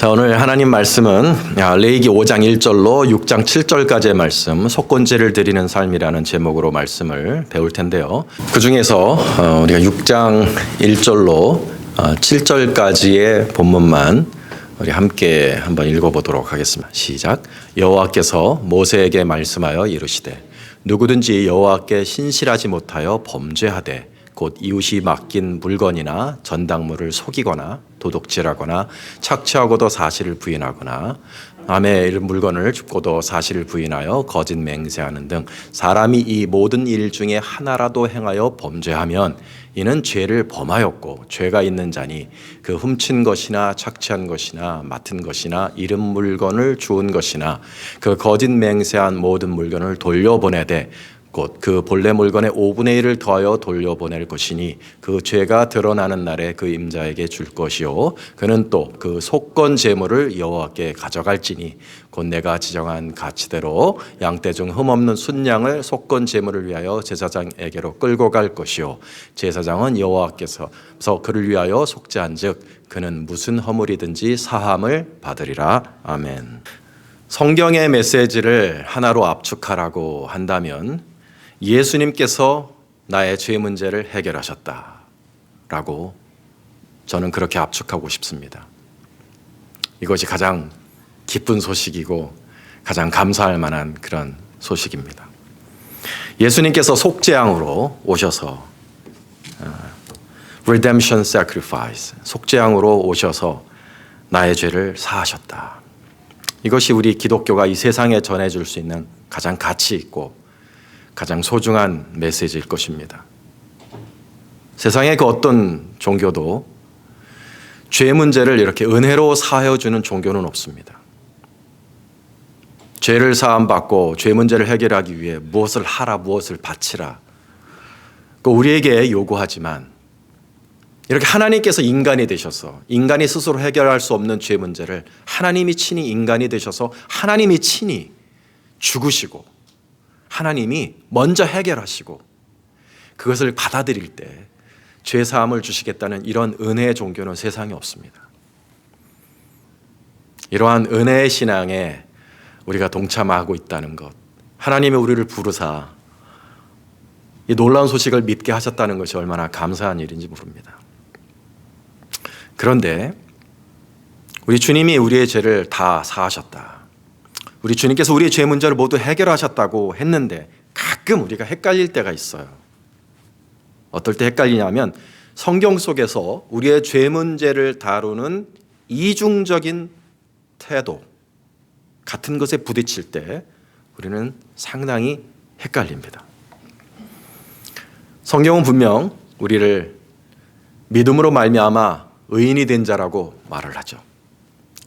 자, 오늘 하나님 말씀은 야, 레이기 5장 1절로 6장 7절까지의 말씀, 속건제를 드리는 삶이라는 제목으로 말씀을 배울 텐데요. 그 중에서 어, 우리가 6장 1절로 7절까지의 본문만 우리 함께 한번 읽어보도록 하겠습니다. 시작. 여호와께서 모세에게 말씀하여 이르시되 누구든지 여호와께 신실하지 못하여 범죄하되 곧 이웃이 맡긴 물건이나 전당물을 속이거나 도둑질하거나 착취하고도 사실을 부인하거나 남의 물건을 줍고도 사실을 부인하여 거짓 맹세하는 등 사람이 이 모든 일 중에 하나라도 행하여 범죄하면 이는 죄를 범하였고 죄가 있는 자니 그 훔친 것이나 착취한 것이나 맡은 것이나 잃은 물건을 주운 것이나 그 거짓 맹세한 모든 물건을 돌려보내되 곧 그 본래 물건의 5분의 1을 더하여 돌려보낼 것이니 그 죄가 드러나는 날에 그 임자에게 줄 것이요. 그는 또 그 속건 제물을 여호와께 가져갈지니 곧 내가 지정한 가치대로 양떼 중 흠없는 순양을 속건 제물을 위하여 제사장에게로 끌고 갈 것이요. 제사장은 여호와께서 그를 위하여 속죄한즉 그는 무슨 허물이든지 사함을 받으리라. 아멘. 성경의 메시지를 하나로 압축하라고 한다면 예수님께서 나의 죄 문제를 해결하셨다 라고 저는 그렇게 압축하고 싶습니다. 이것이 가장 기쁜 소식이고 가장 감사할 만한 그런 소식입니다. 예수님께서 속죄양으로 오셔서 어, redemption sacrifice 속죄양으로 오셔서 나의 죄를 사하셨다. 이것이 우리 기독교가 이 세상에 전해줄 수 있는 가장 가치 있고 가장 소중한 메시지일 것입니다. 세상의 그 어떤 종교도 죄 문제를 이렇게 은혜로 사해주는 종교는 없습니다. 죄를 사함받고 죄 문제를 해결하기 위해 무엇을 하라, 무엇을 바치라. 그 우리에게 요구하지만 이렇게 하나님께서 인간이 되셔서 인간이 스스로 해결할 수 없는 죄 문제를 하나님이 친히 인간이 되셔서 하나님이 친히 죽으시고 하나님이 먼저 해결하시고 그것을 받아들일 때 죄 사함을 주시겠다는 이런 은혜의 종교는 세상에 없습니다. 이러한 은혜의 신앙에 우리가 동참하고 있다는 것, 하나님이 우리를 부르사 이 놀라운 소식을 믿게 하셨다는 것이 얼마나 감사한 일인지 모릅니다. 그런데 우리 주님이 우리의 죄를 다 사하셨다. 우리 주님께서 우리의 죄 문제를 모두 해결하셨다고 했는데 가끔 우리가 헷갈릴 때가 있어요. 어떨 때 헷갈리냐면 성경 속에서 우리의 죄 문제를 다루는 이중적인 태도 같은 것에 부딪힐 때 우리는 상당히 헷갈립니다. 성경은 분명 우리를 믿음으로 말미암아 의인이 된 자라고 말을 하죠.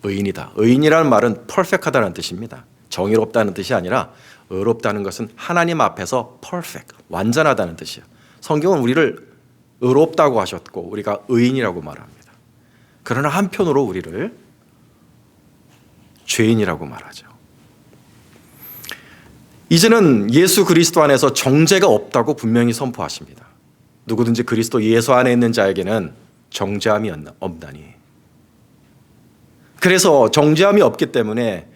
의인이다. 의인이라는 말은 퍼펙하다는 뜻입니다. 정의롭다는 뜻이 아니라 의롭다는 것은 하나님 앞에서 퍼펙, 완전하다는 뜻이에요. 성경은 우리를 의롭다고 하셨고 우리가 의인이라고 말합니다. 그러나 한편으로 우리를 죄인이라고 말하죠. 이제는 예수 그리스도 안에서 정죄가 없다고 분명히 선포하십니다. 누구든지 그리스도 예수 안에 있는 자에게는 정죄함이 없나니. 그래서 정죄함이 없기 때문에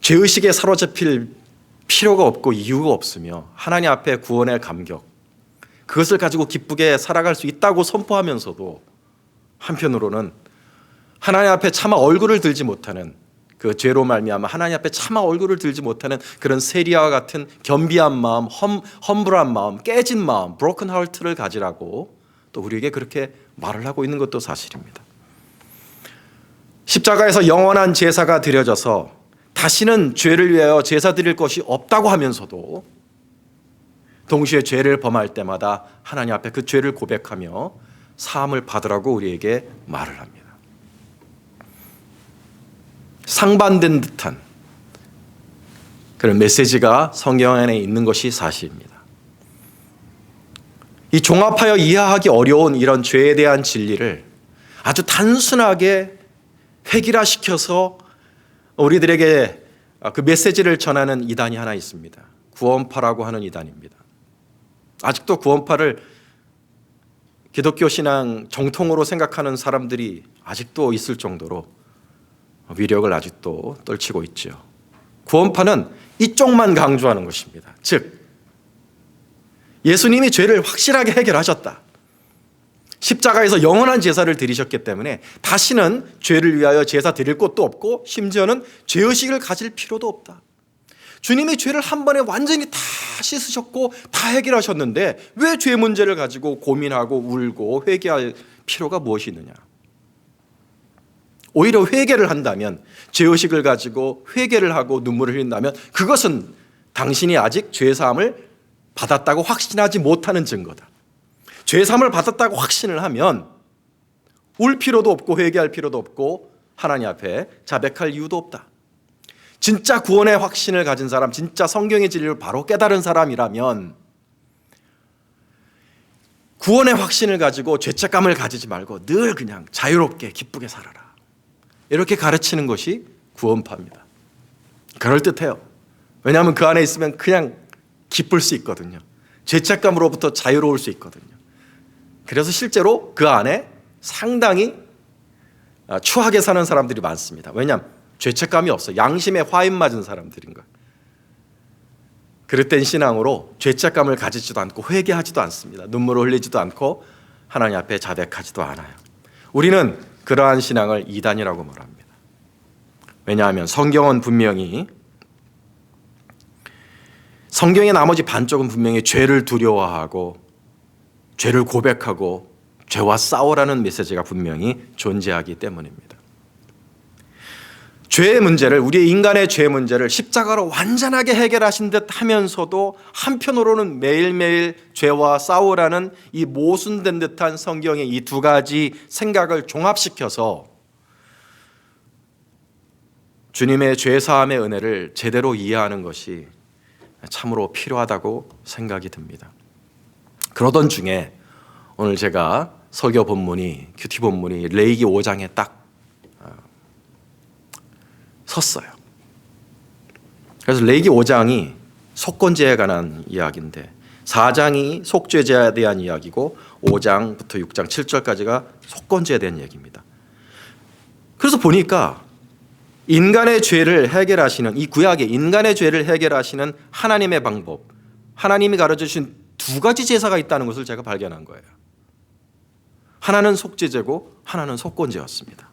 죄의식에 사로잡힐 필요가 없고 이유가 없으며 하나님 앞에 구원의 감격 그것을 가지고 기쁘게 살아갈 수 있다고 선포하면서도 한편으로는 하나님 앞에 차마 얼굴을 들지 못하는 그 죄로 말미암아 하나님 앞에 차마 얼굴을 들지 못하는 그런 세리와 같은 겸비한 마음, 험, 험불한 마음, 깨진 마음, 브로큰 하트를 가지라고 또 우리에게 그렇게 말을 하고 있는 것도 사실입니다. 십자가에서 영원한 제사가 드려져서 다시는 죄를 위하여 제사 드릴 것이 없다고 하면서도 동시에 죄를 범할 때마다 하나님 앞에 그 죄를 고백하며 사함을 받으라고 우리에게 말을 합니다. 상반된 듯한 그런 메시지가 성경 안에 있는 것이 사실입니다. 이 종합하여 이해하기 어려운 이런 죄에 대한 진리를 아주 단순하게 획일화 시켜서 우리들에게 그 메시지를 전하는 이단이 하나 있습니다. 구원파라고 하는 이단입니다. 아직도 구원파를 기독교 신앙 정통으로 생각하는 사람들이 아직도 있을 정도로 위력을 아직도 떨치고 있죠. 구원파는 이쪽만 강조하는 것입니다. 즉 예수님이 죄를 확실하게 해결하셨다. 십자가에서 영원한 제사를 드리셨기 때문에 다시는 죄를 위하여 제사 드릴 것도 없고 심지어는 죄의식을 가질 필요도 없다. 주님이 죄를 한 번에 완전히 다 씻으셨고 다 해결하셨는데 왜 죄 문제를 가지고 고민하고 울고 회개할 필요가 무엇이 있느냐? 오히려 회개를 한다면 죄의식을 가지고 회개를 하고 눈물을 흘린다면 그것은 당신이 아직 죄 사함을 받았다고 확신하지 못하는 증거다. 죄 사함을 받았다고 확신을 하면 울 필요도 없고 회개할 필요도 없고 하나님 앞에 자백할 이유도 없다. 진짜 구원의 확신을 가진 사람, 진짜 성경의 진리를 바로 깨달은 사람이라면 구원의 확신을 가지고 죄책감을 가지지 말고 늘 그냥 자유롭게 기쁘게 살아라. 이렇게 가르치는 것이 구원파입니다. 그럴듯해요. 왜냐하면 그 안에 있으면 그냥 기쁠 수 있거든요. 죄책감으로부터 자유로울 수 있거든요. 그래서 실제로 그 안에 상당히 아, 추하게 사는 사람들이 많습니다. 왜냐하면 죄책감이 없어. 양심에 화인 맞은 사람들인 거예요. 그릇된 신앙으로 죄책감을 가지지도 않고 회개하지도 않습니다. 눈물을 흘리지도 않고 하나님 앞에 자백하지도 않아요. 우리는 그러한 신앙을 이단이라고 말합니다. 왜냐하면 성경은 분명히 성경의 나머지 반쪽은 분명히 죄를 두려워하고 죄를 고백하고 죄와 싸우라는 메시지가 분명히 존재하기 때문입니다. 죄의 문제를 우리의 인간의 죄 문제를 십자가로 완전하게 해결하신 듯 하면서도 한편으로는 매일매일 죄와 싸우라는 이 모순된 듯한 성경의 이 두 가지 생각을 종합시켜서 주님의 죄 사함의 은혜를 제대로 이해하는 것이 참으로 필요하다고 생각이 듭니다. 그러던 중에 오늘 제가 설교 본문이 큐티 본문이 레이기 5장에 딱 어, 섰어요. 그래서 레이기 5장이 속건제에 관한 이야기인데 4장이 속죄제에 대한 이야기고 5장부터 6장 7절까지가 속건제에 대한 얘기입니다. 그래서 보니까 인간의 죄를 해결하시는 이 구약의 인간의 죄를 해결하시는 하나님의 방법, 하나님이 가르쳐 주신 두 가지 제사가 있다는 것을 제가 발견한 거예요. 하나는 속죄제고 하나는 속건제였습니다.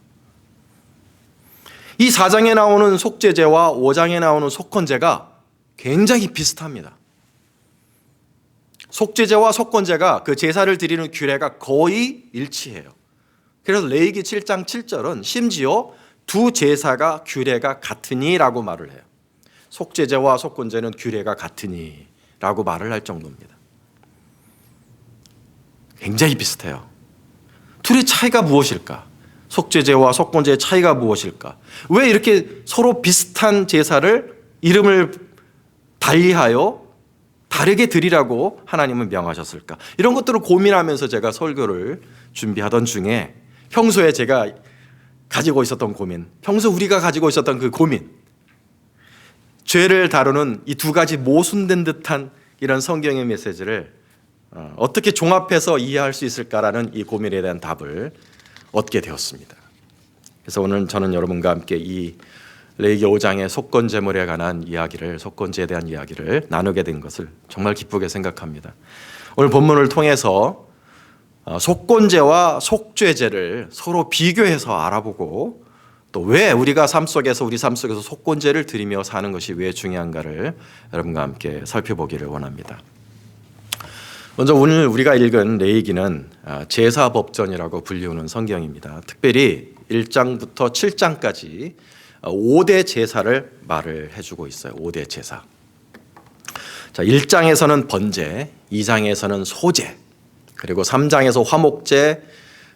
이 4장에 나오는 속죄제와 5장에 나오는 속건제가 굉장히 비슷합니다. 속죄제와 속건제가 그 제사를 드리는 규례가 거의 일치해요. 그래서 레이기 7장 7절은 심지어 두 제사가 규례가 같으니라고 말을 해요. 속죄제와 속건제는 규례가 같으니라고 말을 할 정도입니다. 굉장히 비슷해요. 둘의 차이가 무엇일까? 속죄제와 속건제의 차이가 무엇일까? 왜 이렇게 서로 비슷한 제사를 이름을 달리하여 다르게 드리라고 하나님은 명하셨을까? 이런 것들을 고민하면서 제가 설교를 준비하던 중에 평소에 제가 가지고 있었던 고민, 평소 우리가 가지고 있었던 그 고민, 죄를 다루는 이 두 가지 모순된 듯한 이런 성경의 메시지를 어, 어떻게 종합해서 이해할 수 있을까라는 이 고민에 대한 답을 얻게 되었습니다. 그래서 오늘 저는 여러분과 함께 이 레이기 5장의 속건 제물에 관한 이야기를 속건제에 대한 이야기를 나누게 된 것을 정말 기쁘게 생각합니다. 오늘 본문을 통해서 어, 속건제와 속죄제를 서로 비교해서 알아보고 또 왜 우리가 삶 속에서 우리 삶 속에서 속건제를 드리며 사는 것이 왜 중요한가를 여러분과 함께 살펴보기를 원합니다. 먼저 오늘 우리가 읽은 레이기는 아, 제사법전이라고 불리우는 성경입니다. 특별히 1장부터 7장까지 5대 제사를 말을 해주고 있어요. 5대 제사. 자, 1장에서는 번제, 2장에서는 소제, 그리고 3장에서 화목제,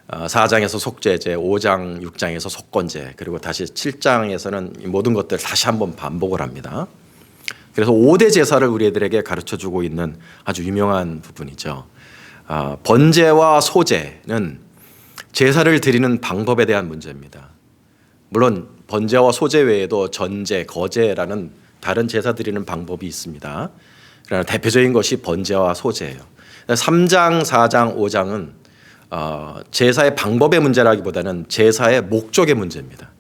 4장에서 속죄제, 5장, 6장에서 속건제, 그리고 다시 7장에서는 모든 것들 다시 한번 반복을 합니다. 그래서 5대 제사를 우리들에게 가르쳐 주고 있는 아주 유명한 부분이죠. 아, 번제와 소제는 제사를 드리는 방법에 대한 문제입니다. 물론 번제와 소제 외에도 전제, 거제라는 다른 제사 드리는 방법이 있습니다. 그러나 대표적인 것이 번제와 소제예요. 3장, 4장, 5장은 어, 제사의 방법의 문제라기보다는 제사의 목적의 문제입니다.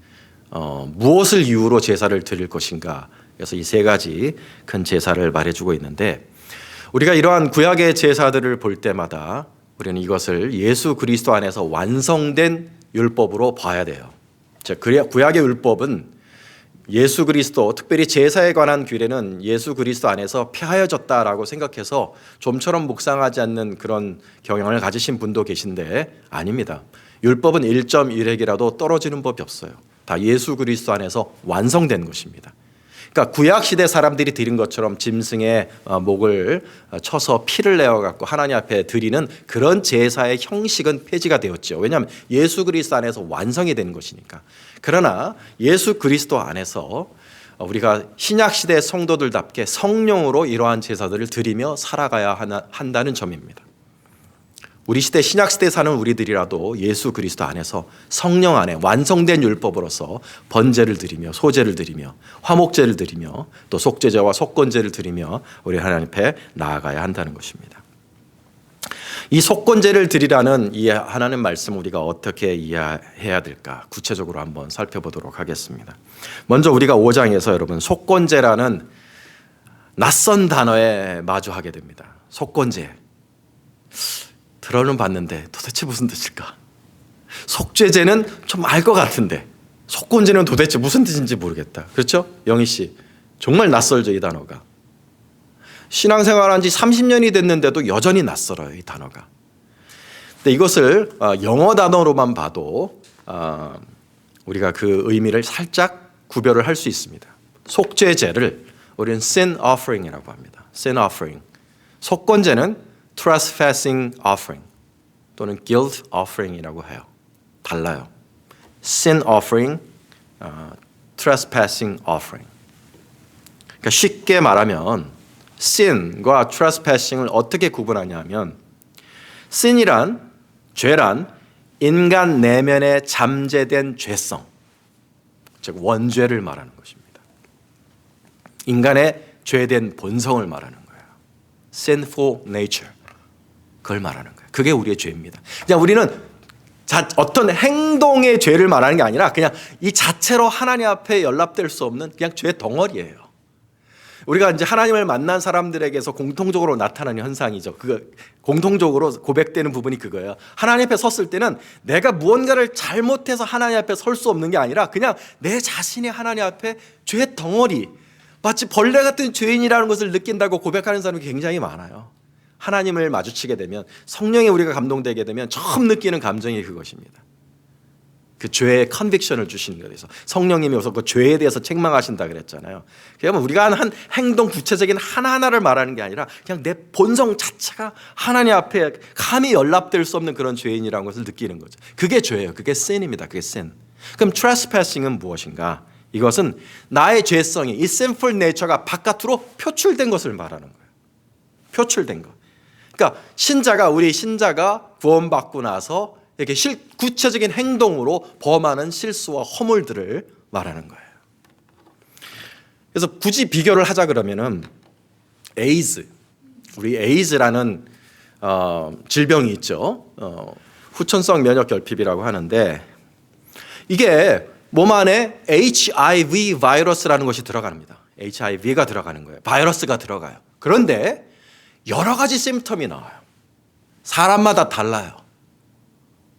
어, 무엇을 이유로 제사를 드릴 것인가. 그래서 이 세 가지 큰 제사를 말해주고 있는데 우리가 이러한 구약의 제사들을 볼 때마다 우리는 이것을 예수 그리스도 안에서 완성된 율법으로 봐야 돼요. 즉 구약의 율법은 예수 그리스도 특별히 제사에 관한 규례는 예수 그리스도 안에서 폐하여졌다라고 생각해서 좀처럼 묵상하지 않는 그런 경향을 가지신 분도 계신데 아닙니다. 율법은 1.1핵이라도 떨어지는 법이 없어요. 다 예수 그리스도 안에서 완성된 것입니다. 그러니까 구약 시대 사람들이 드린 것처럼 짐승의 어, 목을 쳐서 피를 내어 갖고 하나님 앞에 드리는 그런 제사의 형식은 폐지가 되었죠. 왜냐하면 예수 그리스도 안에서 완성이 된 것이니까. 그러나 예수 그리스도 안에서 우리가 신약 시대 성도들답게 성령으로 이러한 제사들을 드리며 살아가야 한다는 점입니다. 우리 시대 신약 시대 사는 우리들이라도 예수 그리스도 안에서 성령 안에 완성된 율법으로서 번제를 드리며 소제를 드리며 화목제를 드리며 또 속죄제와 속건제를 드리며 우리 하나님 앞에 나아가야 한다는 것입니다. 이 속건제를 드리라는 이 하나님 말씀 우리가 어떻게 이해해야 될까 구체적으로 한번 살펴보도록 하겠습니다. 먼저 우리가 5장에서 여러분 속건제라는 낯선 단어에 마주하게 됩니다. 속건제. 들어는 봤는데 도대체 무슨 뜻일까? 속죄제는 좀 알 것 같은데 속건제는 도대체 무슨 뜻인지 모르겠다. 그렇죠? 영희 씨. 정말 낯설죠, 이 단어가. 신앙생활한 지 30년이 됐는데도 여전히 낯설어요, 이 단어가. 근데 이것을 어, 영어 단어로만 봐도 어, 우리가 그 의미를 살짝 구별을 할 수 있습니다. 속죄제를 우리는 sin offering이라고 합니다. sin offering. 속건제는 trespassing offering 또는 guilt offering이라고 해요. 달라요. sin offering, 어, trespassing offering. 그러니까 쉽게 말하면 sin과 trespassing을 어떻게 구분하냐면 sin이란 죄란 인간 내면에 잠재된 죄성, 즉 원죄를 말하는 것입니다. 인간의 죄된 본성을 말하는 거예요. sinful nature. 그걸 말하는 거예요. 그게 우리의 죄입니다. 그냥 우리는 자, 어떤 행동의 죄를 말하는 게 아니라 그냥 이 자체로 하나님 앞에 연락될 수 없는 그냥 죄 덩어리예요. 우리가 이제 하나님을 만난 사람들에게서 공통적으로 나타나는 현상이죠. 그 공통적으로 고백되는 부분이 그거예요. 하나님 앞에 섰을 때는 내가 무언가를 잘못해서 하나님 앞에 설 수 없는 게 아니라 그냥 내 자신이 하나님 앞에 죄 덩어리, 마치 벌레 같은 죄인이라는 것을 느낀다고 고백하는 사람이 굉장히 많아요. 하나님을 마주치게 되면 성령에 우리가 감동되게 되면 처음 느끼는 감정이 그것입니다. 그 죄의 컨빅션을 주시는 대해서 성령님이 오서 그 죄에 대해서 책망하신다 그랬잖아요. 그러면 우리가 한 행동 구체적인 하나하나를 말하는 게 아니라 그냥 내 본성 자체가 하나님 앞에 감히 연락될 수 없는 그런 죄인이라는 것을 느끼는 거죠. 그게 죄예요. 그게 sin입니다. 그게 sin. 그럼 trespassing은 무엇인가? 이것은 나의 죄성이 이 sinful nature가 바깥으로 표출된 것을 말하는 거예요. 표출된 것. 그러니까 신자가 우리 신자가 구원받고 나서 이렇게 실, 구체적인 행동으로 범하는 실수와 허물들을 말하는 거예요. 그래서 굳이 비교를 하자 그러면은 에이즈, 우리 에이즈라는 어, 질병이 있죠. 어, 후천성 면역 결핍이라고 하는데 이게 몸 안에 HIV 바이러스라는 것이 들어갑니다. HIV가 들어가는 거예요. 바이러스가 들어가요. 그런데 여러 가지 심텀이 나와요. 사람마다 달라요.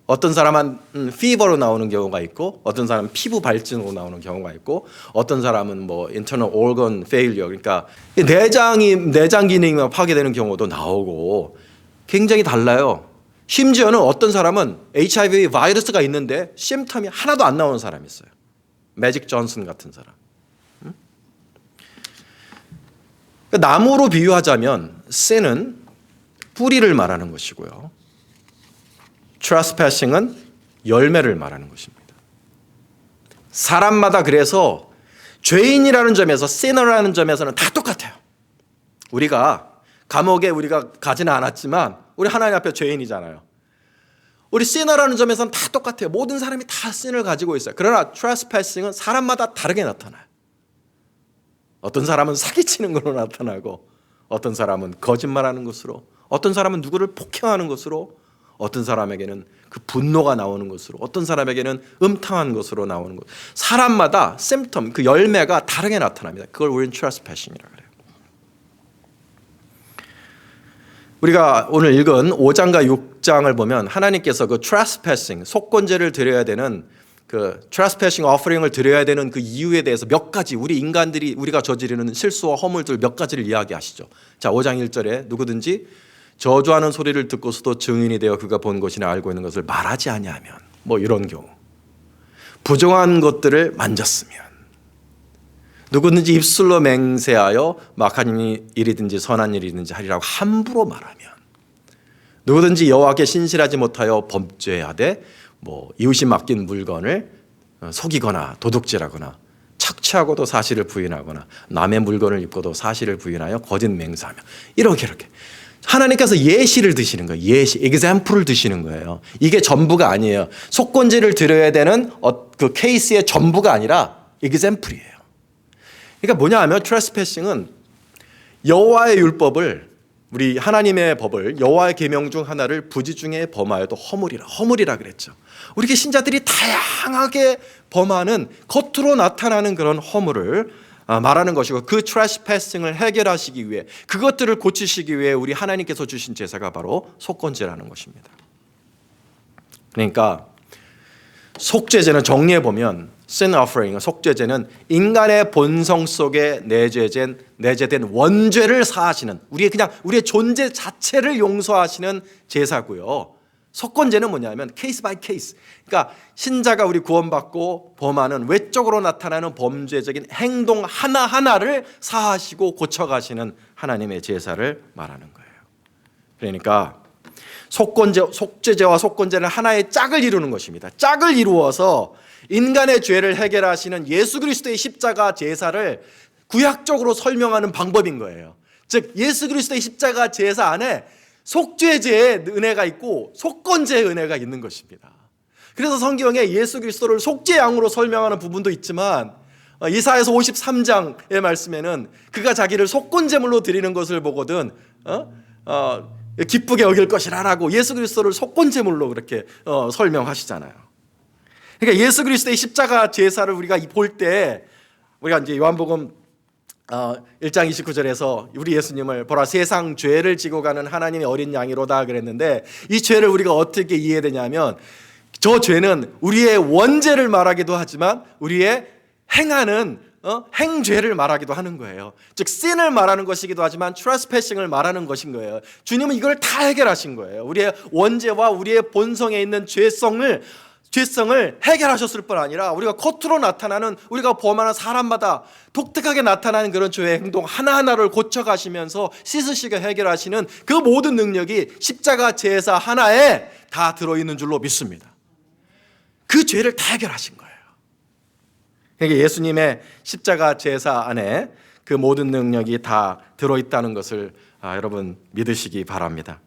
어떤 사람은 피버로 나오는 경우가 있고 어떤 사람은 피부 발진으로 나오는 경우가 있고 어떤 사람은 뭐 internal organ failure 그러니까 내장이 내장 기능이 파괴되는 경우도 나오고 굉장히 달라요. 심지어는 어떤 사람은 HIV 바이러스가 있는데 심텀이 하나도 안 나오는 사람이 있어요. 매직 존슨 같은 사람. 나무로 비유하자면 sin은 뿌리를 말하는 것이고요. trespassing은 열매를 말하는 것입니다. 사람마다 그래서 죄인이라는 점에서 sinner라는 점에서는 다 똑같아요. 우리가 감옥에 우리가 가지는 않았지만 우리 하나님 앞에 죄인이잖아요. 우리 sinner라는 점에서는 다 똑같아요. 모든 사람이 다 sin을 가지고 있어요. 그러나 trespassing은 사람마다 다르게 나타나요. 어떤 사람은 사기치는 걸로 나타나고 어떤 사람은 거짓말하는 것으로 어떤 사람은 누구를 폭행하는 것으로 어떤 사람에게는 그 분노가 나오는 것으로 어떤 사람에게는 음탕한 것으로 나오는 것. 사람마다 심텀 그 열매가 다르게 나타납니다. 그걸 우리는 트레스패싱이라고 그래요. 우리가 오늘 읽은 5장과 6장을 보면 하나님께서 그 트레스패싱 속건제를 드려야 되는 그 트레스패싱 어퍼링을 드려야 되는 그 이유에 대해서 몇 가지 우리 인간들이 우리가 저지르는 실수와 허물들 몇 가지를 이야기하시죠. 자, 5장 1절에 누구든지 저주하는 소리를 듣고서도 증인이 되어 그가 본 것이나 알고 있는 것을 말하지 아니하면 뭐 이런 경우. 부정한 것들을 만졌으면. 누구든지 입술로 맹세하여 막한 일이든지 선한 일이든지 하리라고 함부로 말하면. 누구든지 여호와께 신실하지 못하여 범죄하되 뭐 이웃이 맡긴 물건을 어, 속이거나 도둑질하거나 착취하고도 사실을 부인하거나 남의 물건을 입고도 사실을 부인하여 거짓 맹세하며 이렇게 이렇게 하나님께서 예시를 드시는 거예요. 예시, example을 드시는 거예요. 이게 전부가 아니에요. 속건제를 드려야 되는 어, 그 케이스의 전부가 아니라 example이에요. 그러니까 뭐냐 하면 트레스패싱은 여호와의 율법을 우리 하나님의 법을 여호와의 계명 중 하나를 부지 중에 범하여도 허물이라 허물이라 그랬죠. 우리 신자들이 다양하게 범하는 겉으로 나타나는 그런 허물을 아, 말하는 것이고 그 트레스패싱을 해결하시기 위해 그것들을 고치시기 위해 우리 하나님께서 주신 제사가 바로 속건제라는 것입니다. 그러니까 속죄제는 정리해 보면 sin offering 속죄제는 인간의 본성 속에 내재된 내재된 원죄를 사하시는 우리의 그냥 우리의 존재 자체를 용서하시는 제사고요. 속건제는 뭐냐면 케이스 바이 케이스. 그러니까 신자가 우리 구원받고 범하는 외적으로 나타나는 범죄적인 행동 하나하나를 사하시고 고쳐가시는 하나님의 제사를 말하는 거예요. 그러니까 속건제 속죄제와 속건제는 하나의 짝을 이루는 것입니다. 짝을 이루어서 인간의 죄를 해결하시는 예수 그리스도의 십자가 제사를 구약적으로 설명하는 방법인 거예요. 즉 예수 그리스도의 십자가 제사 안에 속죄제의 은혜가 있고 속건제의 은혜가 있는 것입니다. 그래서 성경에 예수 그리스도를 속죄양으로 설명하는 부분도 있지만 어, 이사에서 53장의 말씀에는 그가 자기를 속건제물로 드리는 것을 보거든 어? 어, 기쁘게 여길 것이라라고 예수 그리스도를 속건제물로 그렇게 어, 설명하시잖아요. 그러니까 예수 그리스도의 십자가 제사를 우리가 볼 때 우리가 이제 요한복음 어, 1장 29절에서 우리 예수님을 보라 세상 죄를 지고 가는 하나님의 어린 양이로다 그랬는데 이 죄를 우리가 어떻게 이해되냐면 저 죄는 우리의 원죄를 말하기도 하지만 우리의 행하는 어? 행죄를 말하기도 하는 거예요. 즉 sin을 말하는 것이기도 하지만 trespassing을 말하는 것인 거예요. 주님은 이걸 다 해결하신 거예요. 우리의 원죄와 우리의 본성에 있는 죄성을 죄성을 해결하셨을 뿐 아니라 우리가 겉으로 나타나는 우리가 범하는 사람마다 독특하게 나타나는 그런 죄의 행동 하나하나를 고쳐가시면서 씻으시게 해결하시는 그 모든 능력이 십자가 제사 하나에 다 들어있는 줄로 믿습니다. 그 죄를 다 해결하신 거예요. 그러니까 예수님의 십자가 제사 안에 그 모든 능력이 다 들어있다는 것을 아, 여러분 믿으시기 바랍니다.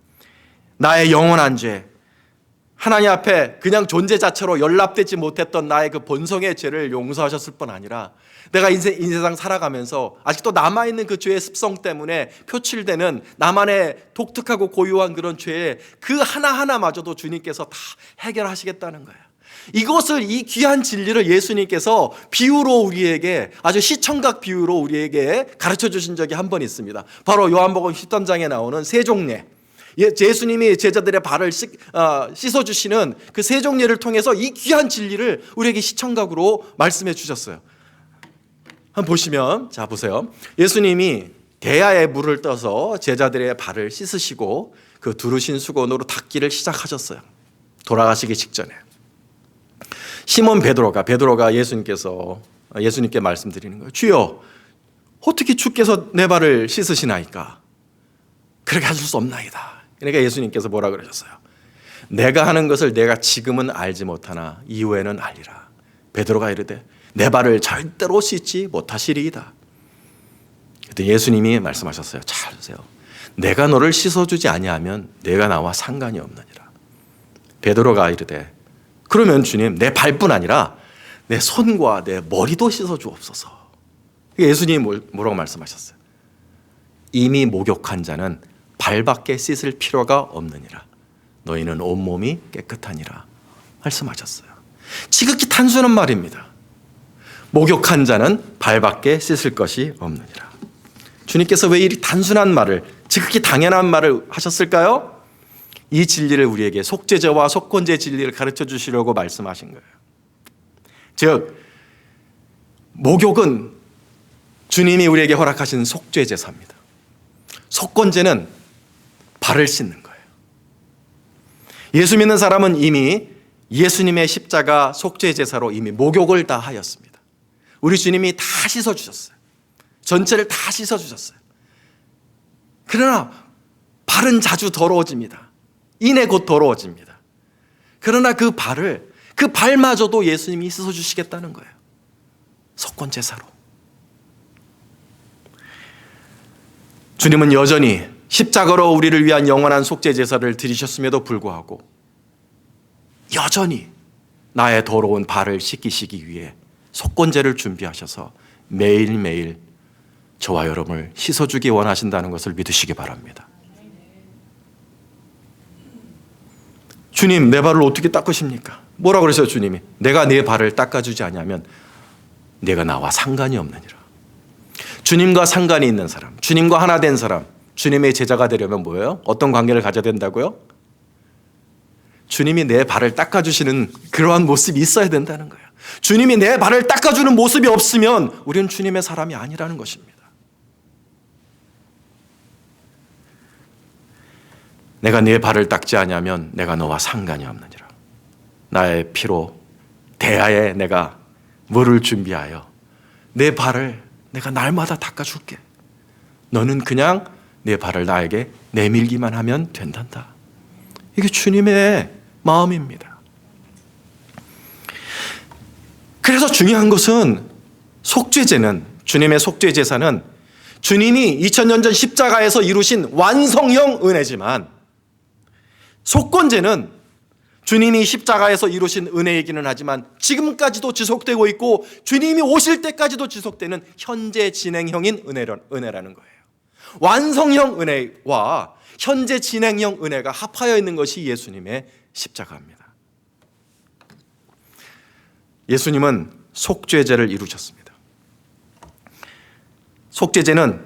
나의 영원한 죄, 하나님 앞에 그냥 존재 자체로 연락되지 못했던 나의 그 본성의 죄를 용서하셨을 뿐 아니라 내가 인생, 인세상 살아가면서 아직도 남아있는 그 죄의 습성 때문에 표출되는 나만의 독특하고 고유한 그런 죄의 그 하나하나마저도 주님께서 다 해결하시겠다는 거예요. 이것을 이 귀한 진리를 예수님께서 비유로 우리에게 아주 시청각 비유로 우리에게 가르쳐 주신 적이 한 번 있습니다. 바로 요한복음 13장에 나오는 세종례. 예, 예수님이 제자들의 발을 어, 씻어 주시는 그 세 종례를 통해서 이 귀한 진리를 우리에게 시청각으로 말씀해 주셨어요. 한번 보시면 자 보세요. 예수님이 대야에 물을 떠서 제자들의 발을 씻으시고 그 두르신 수건으로 닦기를 시작하셨어요. 돌아가시기 직전에. 시몬 베드로가 베드로가 예수님께서 예수님께 말씀드리는 거예요. 주여 어떻게 주께서 내 발을 씻으시나이까? 그렇게 하실 수 없나이다. 그러니까 예수님께서 뭐라 그러셨어요? 내가 하는 것을 내가 지금은 알지 못하나 이후에는 알리라. 베드로가 이르되 내 발을 절대로 씻지 못하시리이다. 그때 예수님이 말씀하셨어요. 잘 보세요. 내가 너를 씻어주지 아니하면 내가 나와 상관이 없느니라. 베드로가 이르되 그러면 주님 내 발뿐 아니라 내 손과 내 머리도 씻어 주옵소서. 예수님이 뭐라고 말씀하셨어요? 이미 목욕한 자는 발밖에 씻을 필요가 없느니라. 너희는 온몸이 깨끗하니라 말씀하셨어요. 지극히 단순한 말입니다. 목욕한 자는 발밖에 씻을 것이 없느니라. 주님께서 왜 이리 단순한 말을 지극히 당연한 말을 하셨을까요? 이 진리를 우리에게 속죄제와 속건제 진리를 가르쳐 주시려고 말씀하신 거예요. 즉 목욕은 주님이 우리에게 허락하신 속죄 제사입니다. 속건제는 발을 씻는 거예요. 예수 믿는 사람은 이미 예수님의 십자가 속죄 제사로 이미 목욕을 다 하였습니다. 우리 주님이 다 씻어 주셨어요. 전체를 다 씻어 주셨어요. 그러나 발은 자주 더러워집니다. 이내 곧 더러워집니다. 그러나 그 발을 그 발마저도 예수님이 씻어 주시겠다는 거예요. 속건 제사로. 주님은 여전히 십자가로 우리를 위한 영원한 속죄 제사를 드리셨음에도 불구하고 여전히 나의 더러운 발을 씻기시기 위해 속건제를 준비하셔서 매일매일 저와 여러분을 씻어주기 원하신다는 것을 믿으시기 바랍니다. 주님, 내 발을 어떻게 닦으십니까? 뭐라 그러세요, 주님이? 내가 내 발을 닦아주지 않으면 내가 나와 상관이 없느니라. 주님과 상관이 있는 사람, 주님과 하나 된 사람, 주님의 제자가 되려면 뭐예요? 어떤 관계를 가져야 된다고요? 주님이 내 발을 닦아주시는 그러한 모습이 있어야 된다는 거예요. 주님이 내 발을 닦아주는 모습이 없으면 우리는 주님의 사람이 아니라는 것입니다. 내가 네 발을 닦지 않으면 내가 너와 상관이 없느니라. 나의 피로 대야에 내가 물을 준비하여 내 발을 내가 날마다 닦아줄게. 너는 그냥 내 발을 나에게 내밀기만 하면 된단다. 이게 주님의 마음입니다. 그래서 중요한 것은 속죄제는 주님의 속죄 제사는 주님이 2000년 전 십자가에서 이루신 완성형 은혜지만 속건제는 주님이 십자가에서 이루신 은혜이기는 하지만 지금까지도 지속되고 있고 주님이 오실 때까지도 지속되는 현재 진행형인 은혜라는 거예요. 완성형 은혜와 현재 진행형 은혜가 합하여 있는 것이 예수님의 십자가입니다. 예수님은 속죄제를 이루셨습니다. 속죄제는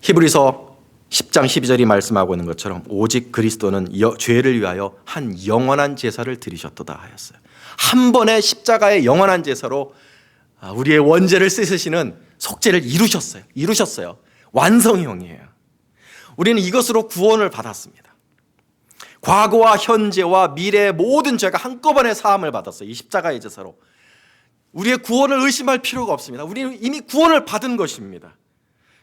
히브리서 10장 12절이 말씀하고 있는 것처럼 오직 그리스도는 여, 죄를 위하여 한 영원한 제사를 드리셨도다 하였어요. 한 번의 십자가의 영원한 제사로 아, 우리의 원죄를 씻으시는 속죄를 이루셨어요. 이루셨어요. 완성형이에요. 우리는 이것으로 구원을 받았습니다. 과거와 현재와 미래의 모든 죄가 한꺼번에 사함을 받았어요. 이 십자가의 제사로. 우리의 구원을 의심할 필요가 없습니다. 우리는 이미 구원을 받은 것입니다.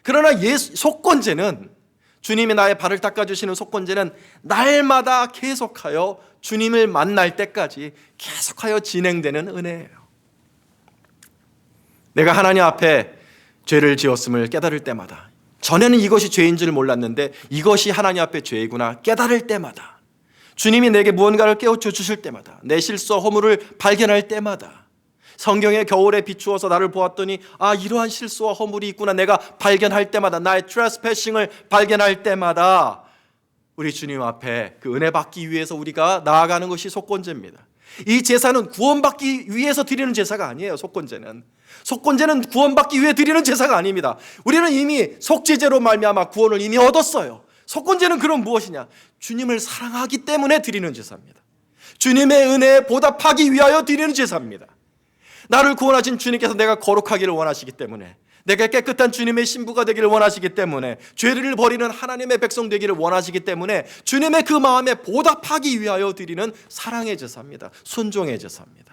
그러나 예수, 속건제는 주님이 나의 발을 닦아주시는 속건제는 날마다 계속하여 주님을 만날 때까지 계속하여 진행되는 은혜예요. 내가 하나님 앞에 죄를 지었음을 깨달을 때마다 전에는 이것이 죄인 줄 몰랐는데 이것이 하나님 앞에 죄이구나 깨달을 때마다 주님이 내게 무언가를 깨우쳐 주실 때마다 내 실수와 허물을 발견할 때마다 성경의 겨울에 비추어서 나를 보았더니 아 이러한 실수와 허물이 있구나 내가 발견할 때마다 나의 트레스패싱을 발견할 때마다 우리 주님 앞에 그 은혜 받기 위해서 우리가 나아가는 것이 속건제입니다. 이 제사는 구원받기 위해서 드리는 제사가 아니에요. 속건제는 속건제는 구원받기 위해 드리는 제사가 아닙니다. 우리는 이미 속죄제로 말미암아 구원을 이미 얻었어요. 속건제는 그럼 무엇이냐? 주님을 사랑하기 때문에 드리는 제사입니다. 주님의 은혜에 보답하기 위하여 드리는 제사입니다. 나를 구원하신 주님께서 내가 거룩하기를 원하시기 때문에 내가 깨끗한 주님의 신부가 되기를 원하시기 때문에 죄를 버리는 하나님의 백성 되기를 원하시기 때문에 주님의 그 마음에 보답하기 위하여 드리는 사랑의 제사입니다. 순종의 제사입니다.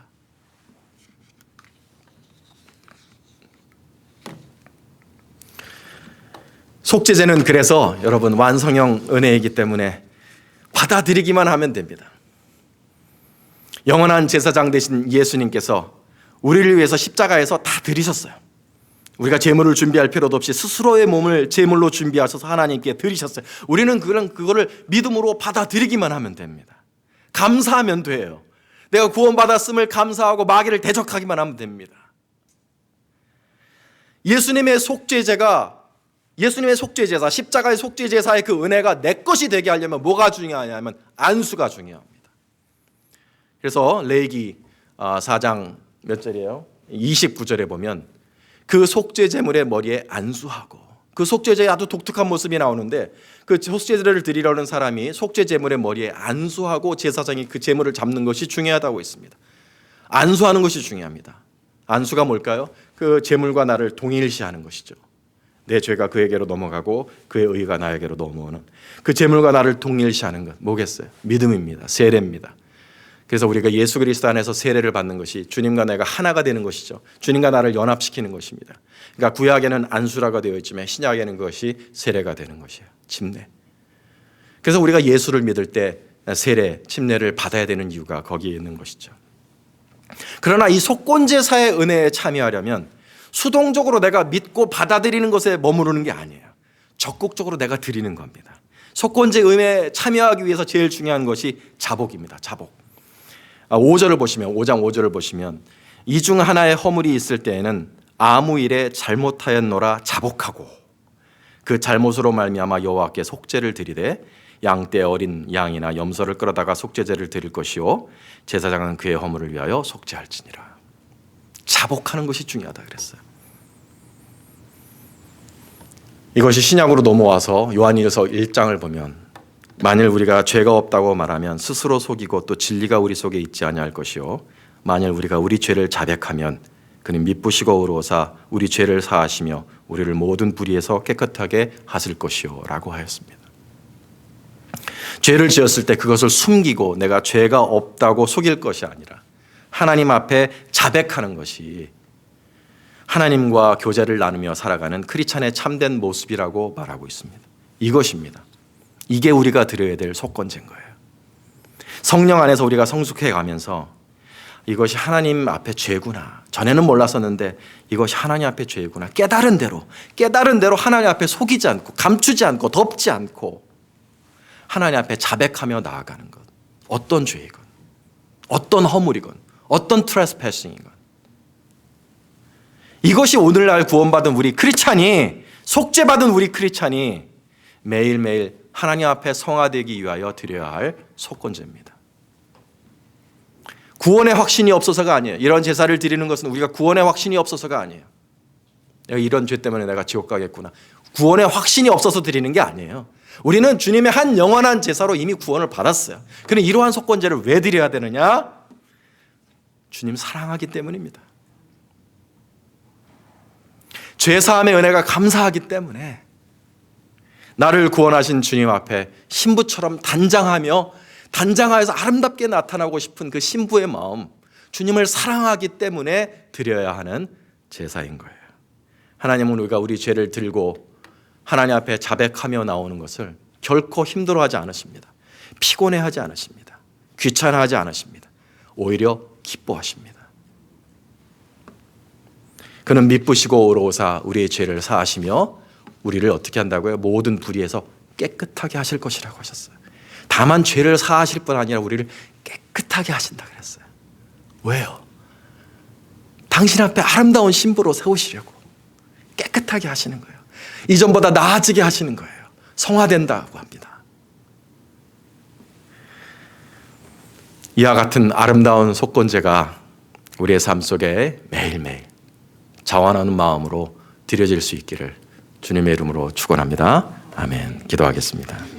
속죄제는 그래서 여러분 완성형 은혜이기 때문에 받아들이기만 하면 됩니다. 영원한 제사장 되신 예수님께서 우리를 위해서 십자가에서 다 드리셨어요. 우리가 제물을 준비할 필요도 없이 스스로의 몸을 제물로 준비하셔서 하나님께 드리셨어요. 우리는 그런 그거를 믿음으로 받아들이기만 하면 됩니다. 감사하면 돼요. 내가 구원받았음을 감사하고 마귀를 대적하기만 하면 됩니다. 예수님의 속죄제가 예수님의 속죄 제사, 십자가의 속죄 제사의 그 은혜가 내 것이 되게 하려면 뭐가 중요하냐면 안수가 중요합니다. 그래서 레이기 4장 몇 절이에요? 29절에 보면 그 속죄 제물의 머리에 안수하고 그 속죄제의 아주 독특한 모습이 나오는데 그 속죄제를 드리려는 사람이 속죄 제물의 머리에 안수하고 제사장이 그 제물을 잡는 것이 중요하다고 있습니다. 안수하는 것이 중요합니다. 안수가 뭘까요? 그 제물과 나를 동일시하는 것이죠. 내 죄가 그에게로 넘어가고 그의 의가 나에게로 넘어오는 그 제물과 나를 동일시하는 것 뭐겠어요? 믿음입니다. 세례입니다. 그래서 우리가 예수 그리스도 안에서 세례를 받는 것이 주님과 내가 하나가 되는 것이죠. 주님과 나를 연합시키는 것입니다. 그러니까 구약에는 안수라가 되어 있지만 신약에는 그것이 세례가 되는 것이에요. 침례. 그래서 우리가 예수를 믿을 때 세례, 침례를 받아야 되는 이유가 거기에 있는 것이죠. 그러나 이 속건제사의 은혜에 참여하려면 수동적으로 내가 믿고 받아들이는 것에 머무르는 게 아니에요. 적극적으로 내가 드리는 겁니다. 속건제 은혜에 참여하기 위해서 제일 중요한 것이 자복입니다. 자복. 5절을 보시면 5장 5절을 보시면 이 중 하나의 허물이 있을 때에는 아무 일에 잘못하였노라 자복하고 그 잘못으로 말미암아 여호와께 속죄를 드리되 양떼 어린 양이나 염소를 끌어다가 속죄제를 드릴 것이요 제사장은 그의 허물을 위하여 속죄할지니라. 자복하는 것이 중요하다 그랬어요. 이것이 신약으로 넘어와서 요한일서 1장을 보면 만일 우리가 죄가 없다고 말하면 스스로 속이고 또 진리가 우리 속에 있지 아니할 것이요 만일 우리가 우리 죄를 자백하면 그는 미쁘시고 의로사 우리 죄를 사하시며 우리를 모든 불의에서 깨끗하게 하실 것이요라고 하였습니다. 죄를 지었을 때 그것을 숨기고 내가 죄가 없다고 속일 것이 아니라 하나님 앞에 자백하는 것이 하나님과 교제를 나누며 살아가는 크리찬의 참된 모습이라고 말하고 있습니다. 이것입니다. 이게 우리가 드려야 될 속건제인 거예요. 성령 안에서 우리가 성숙해 가면서 이것이 하나님 앞에 죄구나. 전에는 몰랐었는데 이것이 하나님 앞에 죄구나. 깨달은 대로, 깨달은 대로 하나님 앞에 속이지 않고, 감추지 않고, 덮지 않고, 하나님 앞에 자백하며 나아가는 것. 어떤 죄이건, 어떤 허물이건, 어떤 트레스패싱이건. 이것이 오늘날 구원받은 우리 크리찬이, 속죄받은 우리 크리찬이 매일매일 하나님 앞에 성화되기 위하여 드려야 할 속건제입니다. 구원의 확신이 없어서가 아니에요. 이런 제사를 드리는 것은 우리가 구원의 확신이 없어서가 아니에요. 이런 죄 때문에 내가 지옥 가겠구나. 구원의 확신이 없어서 드리는 게 아니에요. 우리는 주님의 한 영원한 제사로 이미 구원을 받았어요. 그럼 이러한 속건제를 왜 드려야 되느냐? 주님 사랑하기 때문입니다. 죄 사함의 은혜가 감사하기 때문에 나를 구원하신 주님 앞에 신부처럼 단장하며 단장하여서 아름답게 나타나고 싶은 그 신부의 마음, 주님을 사랑하기 때문에 드려야 하는 제사인 거예요. 하나님은 우리가 우리 죄를 들고 하나님 앞에 자백하며 나오는 것을 결코 힘들어하지 않으십니다. 피곤해하지 않으십니다. 귀찮아하지 않으십니다. 오히려 기뻐하십니다. 그는 미쁘시고 오로사 우리의 죄를 사하시며 우리를 어떻게 한다고요? 모든 불의에서 깨끗하게 하실 것이라고 하셨어요. 다만 죄를 사하실 뿐 아니라 우리를 깨끗하게 하신다 그랬어요. 왜요? 당신 앞에 아름다운 신부로 세우시려고 깨끗하게 하시는 거예요. 이전보다 나아지게 하시는 거예요. 성화된다고 합니다. 이와 같은 아름다운 속건제가 우리의 삶 속에 매일매일 자원하는 마음으로 드려질 수 있기를 주님의 이름으로 축원합니다. 아멘. 기도하겠습니다.